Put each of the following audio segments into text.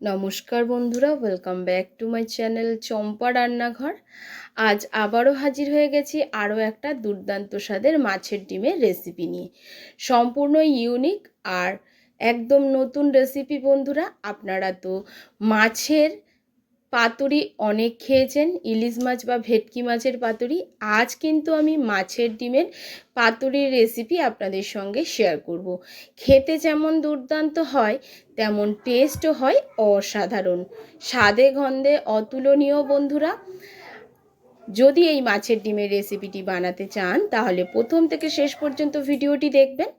নমস্কার বন্ধুরা welcome back to my channel Champa Rannaghar. আজ আবারও হাজির হয়ে গেছি আরও একটা দুর্দান্ত স্বাদের মাছের ডিমের রেসিপি নিয়ে। সম্পূর্ণ ইউনিক আর একদম নতুন রেসিপি বন্ধুরা, আপনারা তো মাছের পাতুরি অনেক খেয়েছেন, ইলিশ মাছ বা ভেটকি মাছের পাতুরি। আজ কিন্তু আমি মাছের ডিমের পাতুরির রেসিপি আপনাদের সঙ্গে শেয়ার করব। খেতে যেমন দুর্দান্ত হয়, তেমন টেস্টও হয় অসাধারণ। স্বাদে গন্ধে অতুলনীয় বন্ধুরা। যদি এই মাছের ডিমের রেসিপিটি বানাতে চান, তাহলে প্রথম থেকে শেষ পর্যন্ত ভিডিওটি দেখবেন।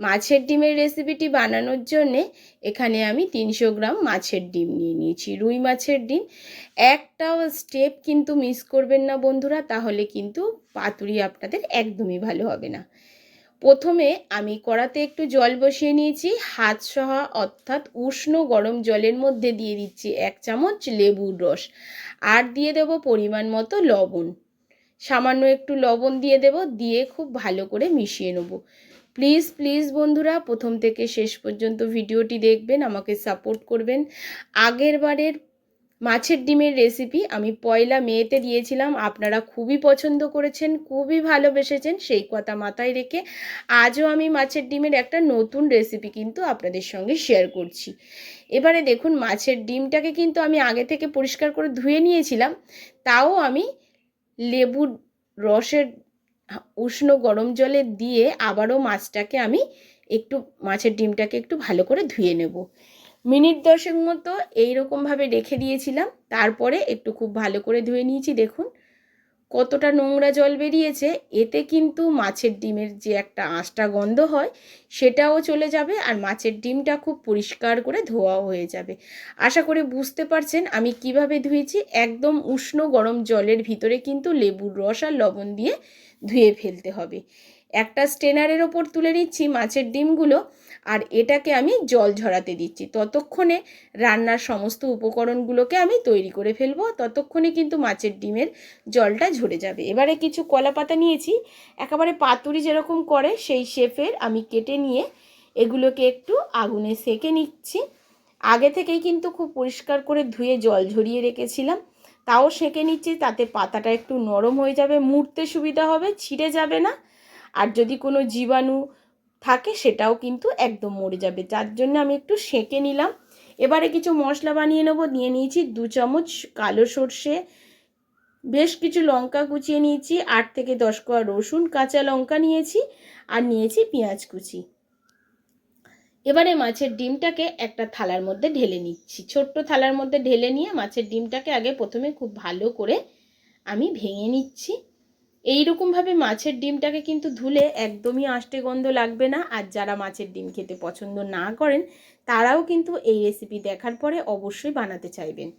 মাছের ডিমের রেসিপিটি বানানোর জন্যে এখানে আমি তিনশো গ্রাম মাছের ডিম নিয়ে নিয়েছি। রুই মাছের ডিম। একটাও স্টেপ কিন্তু মিস করবেন না বন্ধুরা, তাহলে কিন্তু পাতুরি আপনাদের একদমই ভালো হবে না। প্রথমে আমি কড়াতে একটু জল বসিয়ে নিয়েছি। হাত সহা অর্থাৎ উষ্ণ গরম জলের মধ্যে দিয়ে দিচ্ছি এক চামচ লেবুর রস। আর দিয়ে দেব পরিমাণ মতো লবণ। সামান্য একটু লবণ দিয়ে দেব, দিয়ে খুব ভালো করে মিশিয়ে নেব। প্লিজ প্লিজ বন্ধুরা, প্রথম থেকে শেষ পর্যন্ত ভিডিওটি দেখবেন, আমাকে সাপোর্ট করবেন। আগের বারের মাছের ডিমের রেসিপি আমি পয়লা মেয়েতে দিয়েছিলাম, আপনারা খুবই পছন্দ করেছেন, খুবই ভালোবেসেছেন, সেই কথা মাথায় রেখে আজও আমি মাছের ডিমের একটা নতুন রেসিপি কিন্তু আপনাদের সঙ্গে শেয়ার করছি। এবারে দেখুন, মাছের ডিমটাকে কিন্তু আমি আগে থেকে পরিষ্কার করে ধুয়ে নিয়েছিলাম, তাও আমি লেবুর রসের উষ্ণ গরম জলে দিয়ে আবারও মাছটাকে আমি একটু, মাছের ডিমটাকে একটু ভালো করে ধুয়ে নেব। মিনিট দশেক মতো এইরকমভাবে রেখে দিয়েছিলাম। তারপরে একটু খুব ভালো করে ধুয়ে নিয়েছি, দেখুন। কতটা নোংরা জল বেরিয়েছে, এতে কিন্তু মাছের ডিমের যে একটা আঁশটা গন্ধ হয়, সেটাও চলে যাবে আর মাছের ডিমটা খুব পরিষ্কার করে ধোয়াও হয়ে যাবে। আশা করে বুঝতে পারছেন আমি কীভাবে ধুয়েছি। একদম উষ্ণ গরম জলের ভিতরে কিন্তু লেবুর রস আর লবণ দিয়ে ধুয়ে ফেলতে হবে। একটা স্টেনারের ওপর তুলে নিচ্ছি মাছের ডিমগুলো। আর এটাকে আমি জল ঝরাতে দিচ্ছি। ততক্ষণে রান্নার সমস্ত উপকরণগুলোকে আমি তৈরি করে ফেলব। ততক্ষণে কিন্তু মাছের ডিমের জলটা ঝরে যাবে। এবারে কিছু কলা পাতা নিয়েছি। একেবারে পাতুরি যেরকম করে সেই শেফের আমি কেটে নিয়ে এগুলোকে একটু আগুনে সেকে নিচ্ছি। আগে থেকেই কিন্তু খুব পরিষ্কার করে ধুয়ে জল ঝরিয়ে রেখেছিলাম। তাও সেঁকে নিচ্ছি, তাতে পাতাটা একটু নরম হয়ে যাবে। মুড়তে সুবিধা হবে, ছিঁড়ে যাবে না। আর যদি কোনো জীবাণু থাকে সেটাও কিন্তু একদম মরে যাবে। যার জন্য আমি একটু সেঁকে নিলাম। এবারে কিছু মশলা বানিয়ে নেব। নিয়ে নিয়েছি দু চামচ কালো সর্ষে, বেশ কিছু লঙ্কা কুচিয়ে নিয়েছি, আট থেকে দশ কোয়া রসুন, কাঁচা লঙ্কা নিয়েছি আর নিয়েছি পেঁয়াজ কুচি। এবারে মাছের ডিমটাকে একটা থালার মধ্যে ঢেলে নিচ্ছি। ছোট্ট থালার মধ্যে ঢেলে নিয়ে মাছের ডিমটাকে আগে প্রথমে খুব ভালো করে আমি ভেঙে নিচ্ছি। এই রকমভাবে মাছের ডিমটাকে কিন্তু ধুলে একদমই আষ্টে গন্ধ লাগবে না। আর যারা মাছের ডিম খেতে পছন্দ না করেন, তারাও কিন্তু এই রেসিপি দেখার পরে অবশ্যই বানাতে চাইবেন।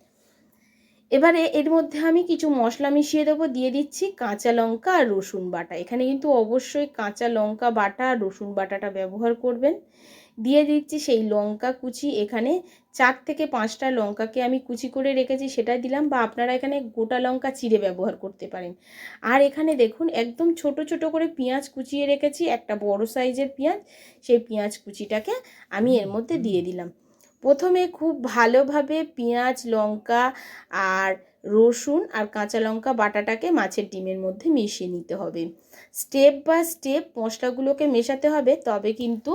এবারে এর মধ্যে আমি কিছু মশলা মিশিয়ে দেবো, দিয়ে দিচ্ছি কাঁচা লঙ্কা আর রসুন বাটা। এখানে কিন্তু অবশ্যই কাঁচা লঙ্কা বাটা আর রসুন বাটাটা ব্যবহার করবেন। দিয়ে দিচ্ছি সেই লঙ্কা কুচি। এখানে চার থেকে পাঁচটা লঙ্কাকে আমি কুচি করে রেখেছি সেটা দিলাম বা আপনারা এখানে গোটা লঙ্কা চিড়ে ব্যবহার করতে পারেন। আর এখানে দেখুন, একদম ছোট ছোট করে পেঁয়াজ কুচিয়ে রেখেছি, একটা বড় সাইজের পেঁয়াজ। সেই পেঁয়াজ কুচিটাকে আমি এর মধ্যে দিয়ে দিলাম। প্রথমে খুব ভালোভাবে পেঁয়াজ, লঙ্কা আর রসুন আর কাঁচা লঙ্কা বাটাটাকে মাছের ডিমের মধ্যে মিশিয়ে নিতে হবে। স্টেপ বাই স্টেপ মশলাগুলোকে মেশাতে হবে, তবে কিন্তু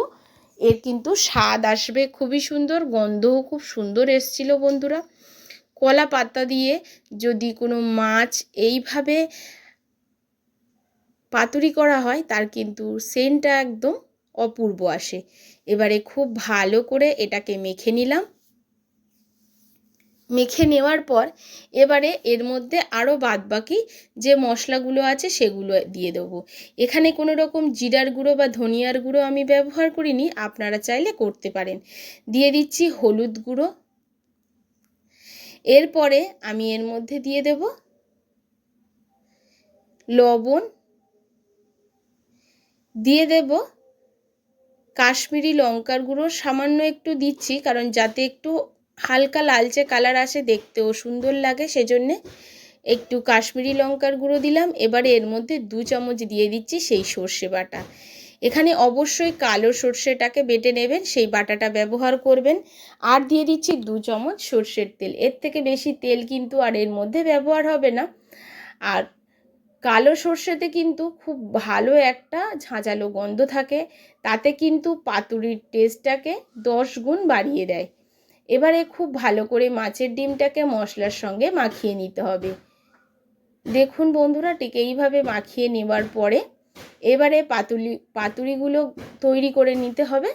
এর কিন্তু স্বাদ আসবে খুবই সুন্দর, গন্ধও খুব সুন্দর এসছিল বন্ধুরা। কলা পাতা দিয়ে যদি কোনো মাছ এইভাবে পাতুরি করা হয়, তার কিন্তু সেন্টটা একদম অপূর্ব আসে। এবারে খুব ভালো করে এটাকে মেখে নিলাম। মেখে নেওয়ার পর এবারে এর মধ্যে আরও বাদবাকি যে মশলাগুলো আছে সেগুলো দিয়ে দেবো। এখানে কোনো রকম জিরার গুঁড়ো বা ধনিয়ার গুঁড়ো আমি ব্যবহার করিনি, আপনারা চাইলে করতে পারেন। দিয়ে দিচ্ছি হলুদ গুঁড়ো। এরপরে আমি এর মধ্যে দিয়ে দেব লবণ। দিয়ে দেব কাশ্মীরি লঙ্কার গুঁড়ো, সামান্য একটু দিচ্ছি কারণ যাতে একটু হালকা লালচে কালার আসে দেখতেও সুন্দর লাগে, সেজন্যে একটু কাশ্মীরি লঙ্কার গুঁড়ো দিলাম। এবারে এর মধ্যে দু চামচ দিয়ে দিচ্ছি সেই সর্ষে বাটা। এখানে অবশ্যই কালো সর্ষেটাকে বেটে নেবেন, সেই বাটাটা ব্যবহার করবেন। আর দিয়ে দিচ্ছি দু চামচ সর্ষের তেল। এর থেকে বেশি তেল কিন্তু আর এর মধ্যে ব্যবহার হবে না। আর কালো সর্ষেতে কিন্তু খুব ভালো একটা ঝাঁঝালো গন্ধ থাকে, তাতে কিন্তু পাতুরির টেস্টটাকে দশ গুণ বাড়িয়ে দেয়। এবারে খুব ভালো করে মাছের ডিমটাকে মশলার সঙ্গে মাখিয়ে নিতে হবে। দেখুন বন্ধুরা, ঠিক এইভাবে মাখিয়ে নেবার পরে এবারে পাতুলি, পাতুরিগুলো তৈরি করে নিতে হবে।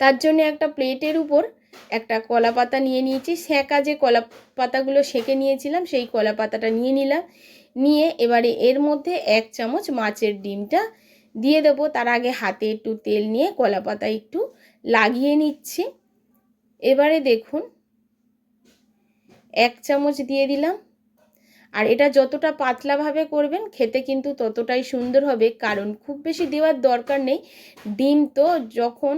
তার জন্য একটা প্লেটের উপর একটা কলা পাতা নিয়ে নিয়েছি। সেঁকা যে কলা পাতাগুলো সেঁকে নিয়েছিলাম, সেই কলা পাতাটা নিয়ে নিলাম। নিয়ে এবারে এর মধ্যে এক চামচ মাছের ডিমটা দিয়ে দেবো। তার আগে হাতে একটু তেল নিয়ে কলা পাতা একটু লাগিয়ে নিচ্ছি। এবারে দেখুন, এক চামচ দিয়ে দিলাম। আর এটা যতটা পাতলাভাবে করবেন, খেতে কিন্তু ততটাই সুন্দর হবে। কারণ খুব বেশি দেওয়ার দরকার নেই। ডিম তো যখন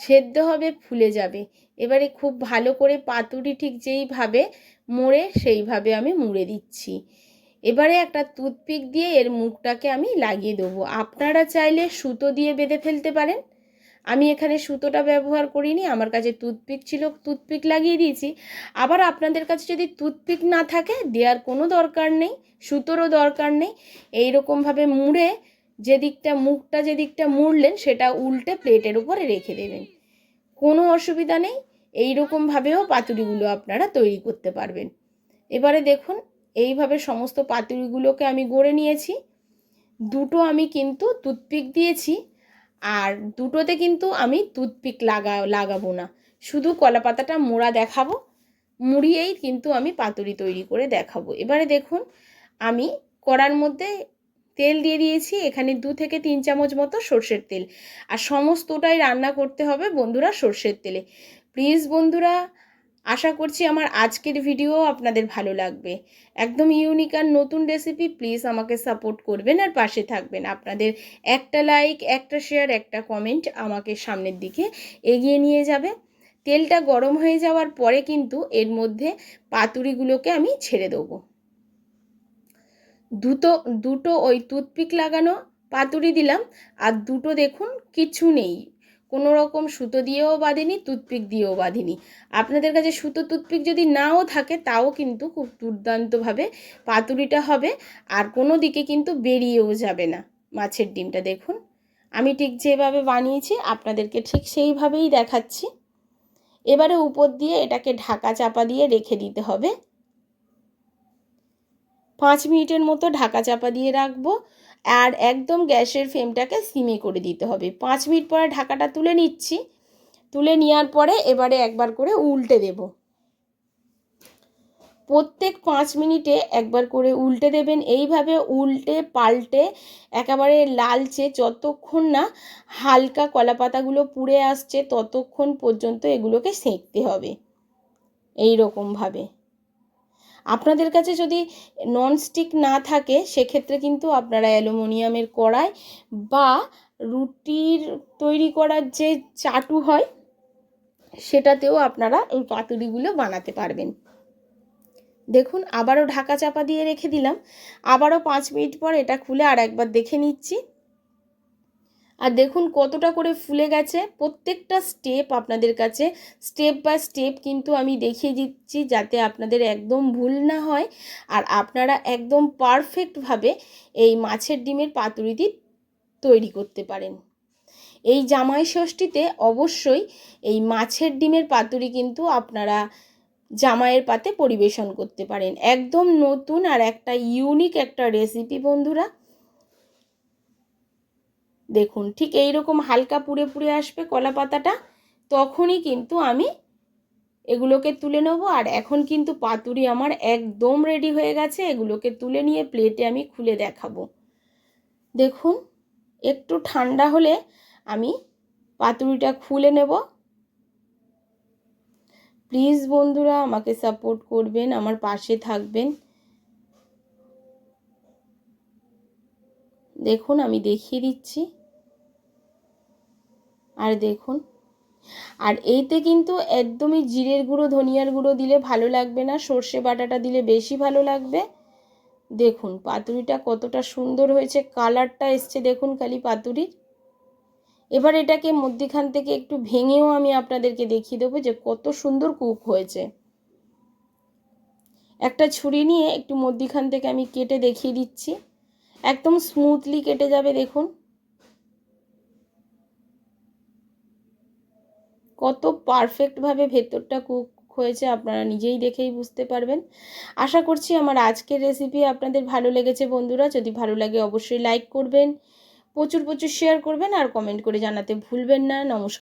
সেদ্ধ হবে, ফুলে যাবে। এবারে খুব ভালো করে পাতুরি ঠিক যেইভাবে মুড়ে, সেইভাবে আমি মুড়ে দিচ্ছি। এবারে একটা টুথপিক দিয়ে এর মুখটাকে আমি লাগিয়ে দেবো। আপনারা চাইলে সুতো দিয়ে বেঁধে ফেলতে পারেন। আমি এখানে সুতোটা ব্যবহার করিনি, আমার কাছে টুথপিক ছিল টুথপিক লাগিয়ে দিয়েছি। আবার আপনাদের কাছে যদি টুথপিক না থাকে, দেওয়ার কোনো দরকার নেই, সুতোরও দরকার নেই। এই রকমভাবে মুড়ে যে দিকটা মুখটা যে দিকটা মুড়লেন, সেটা উল্টে প্লেটের উপরে রেখে দেবেন। কোনো অসুবিধা নেই এই রকমভাবেও পাতুরিগুলো আপনারা তৈরি করতে পারবেন। এবারে দেখুন, এইভাবে সমস্ত পাতুরিগুলোকে আমি গড়ে নিয়েছি। দুটো আমি কিন্তু টুথপিক দিয়েছি। আর দুটোতে কিন্তু আমি টুথপিক লাগা, লাগাবো না। শুধু কলা পাতাটা মোড়া দেখাবো, মুড়িয়েই কিন্তু আমি পাতুরি তৈরি করে দেখাবো। এবারে দেখুন, আমি কড়ার মধ্যে তেল দিয়ে দিয়েছি, এখানে দু থেকে তিন চামচ মতো সর্ষের তেল। আর সমস্তটাই রান্না করতে হবে বন্ধুরা সর্ষের তেলে। প্লিজ বন্ধুরা আশা করছি আমার আজকের ভিডিও আপনাদের ভালো লাগবে। একদম ইউনিক আর নতুন রেসিপি প্লিজ আমাকে সাপোর্ট করবেন আর পাশে থাকবেন। আপনাদের একটা লাইক একটা শেয়ার একটা কমেন্ট আমাকে সামনের দিকে এগিয়ে নিয়ে যাবে। তেলটা গরম হয়ে যাওয়ার পরে কিন্তু এর মধ্যে পাতুরিগুলোকে আমি ছেড়ে দেবো। দুটো দুটো ওই টুথপিক লাগানো পাতুরি দিলাম। আর দুটো দেখুন, কিছু নেই। কোনো রকম সুতো দিয়েও বাঁধিনি, টুথপিক দিয়েও বাঁধিনি। আপনাদের কাছে সুতো, টুথপিক যদি নাও থাকে, তাও কিন্তু খুব দুর্দান্তভাবে পাতুরিটা হবে আর কোনো দিকে কিন্তু বেরিয়েও যাবে না মাছের ডিমটা, দেখুন। আমি ঠিক যেভাবে বানিয়েছি, আপনাদেরকে ঠিক সেইভাবেই দেখাচ্ছি। এবারে উপর দিয়ে এটাকে ঢাকা চাপা দিয়ে রেখে দিতে হবে। পাঁচ মিনিটের মতো ঢাকা চাপা দিয়ে রাখব আর একদম গ্যাসের ফ্লেমটাকে সিমে করে দিতে হবে। পাঁচ মিনিট পরে ঢাকাটা তুলে নিচ্ছি। তুলে নেওয়ার পরে এবারে একবার করে উল্টে দেব। প্রত্যেক পাঁচ মিনিটে একবার করে উল্টে দেবেন। এইভাবে উল্টে পাল্টে একেবারে লালচে যতক্ষণ না হালকা কলা পাতাগুলো পুড়ে আসছে ততক্ষণ পর্যন্ত এগুলোকে সেঁকতে হবে। এই রকমভাবে আপনাদের কাছে যদি ননস্টিক না থাকে, সেক্ষেত্রে কিন্তু আপনারা অ্যালুমিনিয়ামের কড়াই বা রুটির তৈরি করার যে চাটু হয়, সেটাতেও আপনারা এই পাতুরিগুলো বানাতে পারবেন। দেখুন, আবারও ঢাকা চাপা দিয়ে রেখে দিলাম। আবারও পাঁচ মিনিট পর এটা খুলে আর একবার দেখে নিচ্ছি। আর দেখুন কতটা করে ফুলে গেছে। প্রত্যেকটা স্টেপ আপনাদের কাছে স্টেপ বাই স্টেপ কিন্তু আমি দেখিয়ে দিচ্ছি যাতে আপনাদের একদম ভুল না হয়। আর আপনারা একদম পারফেক্টভাবে এই মাছের ডিমের পাতুরিটি তৈরি করতে পারেন। এই জামাই ষষ্ঠীতে অবশ্যই এই মাছের ডিমের পাতুরি কিন্তু আপনারা জামাইয়ের পাতে পরিবেশন করতে পারেন। একদম নতুন আর একটা ইউনিক একটা রেসিপি বন্ধুরা। দেখুন, ঠিক এই রকম হালকা পুড়ে পুড়ে আসবে কলা পাতাটা, তখনই কিন্তু আমি এগুলোকে তুলে নেব। আর এখন কিন্তু পাতুরি আমার একদম রেডি হয়ে গেছে, এগুলোকে তুলে নিয়ে প্লেটে আমি খুলে দেখাবো। দেখুন, একটু ঠান্ডা হলে আমি পাতুরিটা খুলে নেব। প্লিজ বন্ধুরা, আমাকে সাপোর্ট করবেন, আমার পাশে থাকবেন। দেখুন, আমি দেখিয়ে দিচ্ছি। আর দেখুন। আর এইতে কিন্তু একদমই জিরের গুঁড়ো, ধনিয়ার গুঁড়ো দিলে ভালো লাগবে না, সর্ষে বাটাটা দিলে বেশি ভালো লাগবে। দেখুন, পাতুরিটা কতটা সুন্দর হয়েছে, কালারটা এসছে, দেখুন খালি পাতুরির। এবার এটাকে মধ্যিখান থেকে একটু ভেঙেও আমি আপনাদেরকে দেখিয়ে দেবো যে কত সুন্দর কুক হয়েছে। একটা ছুরি নিয়ে একটু মধ্যিখান থেকে আমি কেটে দেখিয়ে দিচ্ছি। একদম স্মুথলি কেটে যাবে, দেখুন। কত পারফেক্টভাবে ভেতরটা কুক হয়েছে আপনারা নিজেই দেখেই বুঝতে পারবেন। আশা করছি আমার আজকের রেসিপি আপনাদের ভালো লেগেছে বন্ধুরা। যদি ভালো লাগে অবশ্যই লাইক করবেন, প্রচুর প্রচুর শেয়ার করবেন আর কমেন্ট করে জানাতে ভুলবেন না। নমস্কার।